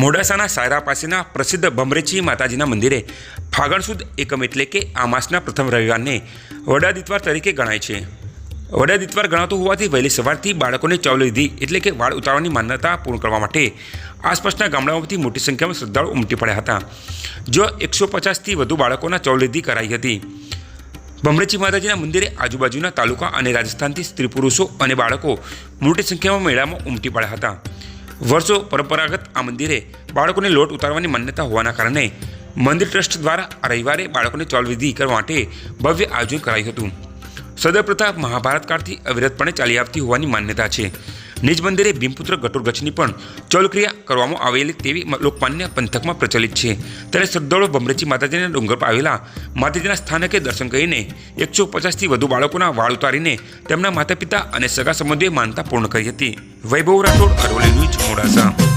મોડાસાના સાયરા પાસેના પ્રસિદ્ધ ભમરેચી માતાજીના મંદિરે ફાગણ સુદ એકમ એટલે કે આ માસના પ્રથમ રવિવારને વડાદિતવાર તરીકે ગણાય છે. વડાદિતવાર ગણાતો હોવાથી વહેલી સવારથી બાળકોને ચૌલવિધિ એટલે કે વાળ ઉતારવાની માન્યતા પૂર્ણ કરવા માટે આસપાસના ગામડાઓમાંથી મોટી સંખ્યામાં શ્રદ્ધાળુ ઉમટી પડ્યા હતા. જો એકસો પચાસથી વધુ બાળકોના ચૌલવિધિ કરાઈ હતી. ભમરેચી માતાજીના મંદિરે આજુબાજુના તાલુકા અને રાજસ્થાનથી સ્ત્રી પુરુષો અને બાળકો મોટી સંખ્યામાં મેળામાં ઉમટી પડ્યા હતા. વર્ષો પરંપરાગત આ મંદિરે બાળકોને લોટ ઉતારવાની માન્યતા હોવાના કારણે મંદિર ટ્રસ્ટ દ્વારા રવિવારે બાળકોને ચોલવિધિ કરવા માટે ભવ્ય આયોજન કરાયું હતું. સદર પ્રથા મહાભારત કાળથી અવિરતપણે ચાલી આવતી હોવાની માન્યતા છે. નિજ મંદિરે ભીમપુત્ર ગટુરગચ્છની પણ ચોલક્રિયા કરવામાં આવેલી તેવી લોકમાન્ય પંથકમાં પ્રચલિત છે. ત્યારે શ્રદ્ધાળુ ભમરેચી માતાજીના ડુંગર પર આવેલા માતાજીના સ્થાનકે દર્શન કરીને એકસો પચાસથી વધુ બાળકોના વાળ ઉતારીને તેમના માતા પિતા અને સગા સંબંધીઓએ માનતા પૂર્ણ કરી હતી. વૈભવ રાઠોડ અરવલ્લી ન્યૂઝ મોડાસા